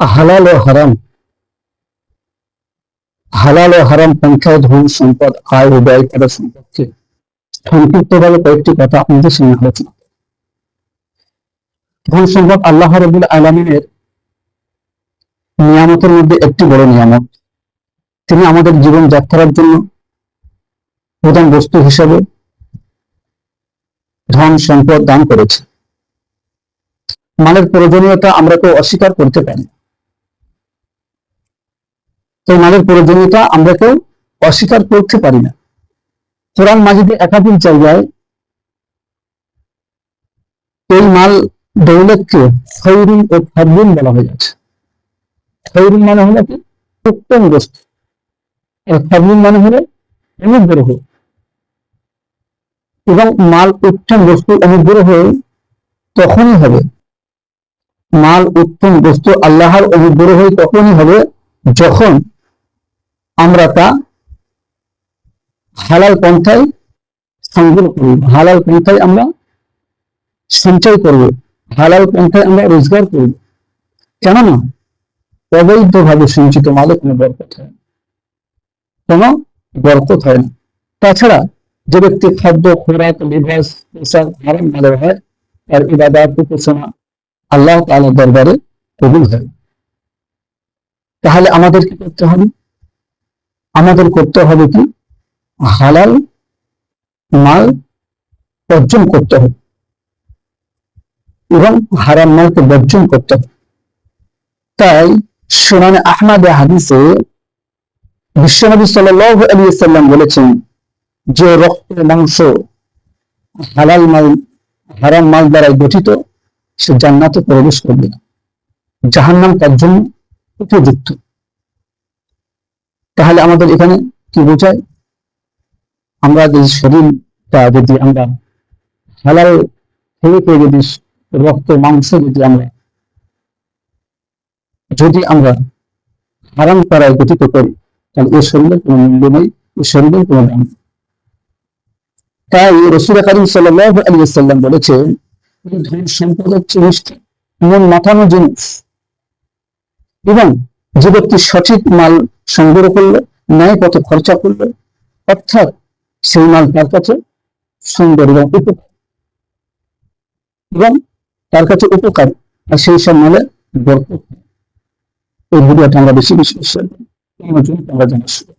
হালাল ও হারাম হালাল ও হারাম পঞ্চায়েত ধন সম্পদ, আয় ও ব্যয় করা সম্পর্কে সংক্ষিপ্তভাবে কয়েকটি কথা আপনাদের সঙ্গে আলোচনা। ধন সম্পদ আল্লাহ রবুল আলমিনের নিয়ামতের মধ্যে একটি বড় নিয়ামত তিনি আমাদের জীবন যাত্রার জন্য প্রধান বস্তু হিসেবে ধন সম্পদ দান করেছে মানের প্রয়োজনীয়তা আমরা কেউ অস্বীকার করতে পারি। তো মালের প্রয়োজনীয়তা আমরা কেউ অস্বীকার করতে পারি না। কোরআন মাজিদে একাধিক জায়গায় এই মাল দৌলতকে খৈরুন ও ফাদুন বলা হয়ে যাচ্ছে। খৈরুন মানে হলো কি? উত্তম বস্তু আর মানে হলো অনুগ্রহ। এবং মাল উত্তম বস্তু অনুগ্রহ তখনই হবে। মাল উত্তম বস্তু আল্লাহর অনুগ্রহ তখনই হবে যখন আমরা তা হালাল পন্থায় সংগ্রহ করব হালাল পন্থায় আমরা সঞ্চয় করব। হালাল পন্থায় আমরা রোজগার করব। কেননা অবৈধভাবে সঞ্চিত মালে কোনো বরকত হয় না। কোনো বরকত হয় না। তাছাড়া যে ব্যক্তি খাদ্য, খোরাক, লিবাস, পোশাক, হারাম ভালো হয় তার ইবাদত, উপাসনা আল্লাহ তাআলার দরবারে কবুল হয়। তাহলে আমাদের কি করতে হবে? আমাদের করতে হবে কি? হালাল মাল অর্জন করতে হবে। এবং হারাম মালকে বর্জন করতে হবে। তাই সুনানে আহমদ হাদিসে বিশ্বনবী সাল্লাল্লাহু আলাইহি সাল্লাম বলেছেন যে রক্ত মাংস হালাল মাল, হারাম মাল দ্বারা গঠিত, সে জান্নাতে প্রবেশ করবে না। জাহান্নাম তার জন্য উপযুক্ত। তাহলে আমাদের এখানে কি বোঝায়? আমরা যদি শরীরটা যদি আমরা হালাল থেকে যদি রক্ত, মাংস যদি আমরা যদি আমরা হারাম করায় গঠিত করি, তাহলে এই শরীরের কোনো মূল্য নেই এই শরীরের কোনো দাম তাই রসুল করিম সাল্লাল্লাহু আলাইহি সাল্লাম বলেছে ধন সম্পদ হচ্ছে মিষ্টি মন মাথানো জিনিস এবং যে ব্যক্তি সঠিক মাল সংগ্রহ করল, ন্যায় পথে খরচা করল, অর্থাৎ সেই মাল তার কাছে সুন্দর এবং উপকার এবং তার কাছে উপকার আর সেই সব মালে বরকত এই ভিডিওটা আমরা বেশি বেশি শেয়ার করি। আমরা জানা শুরু।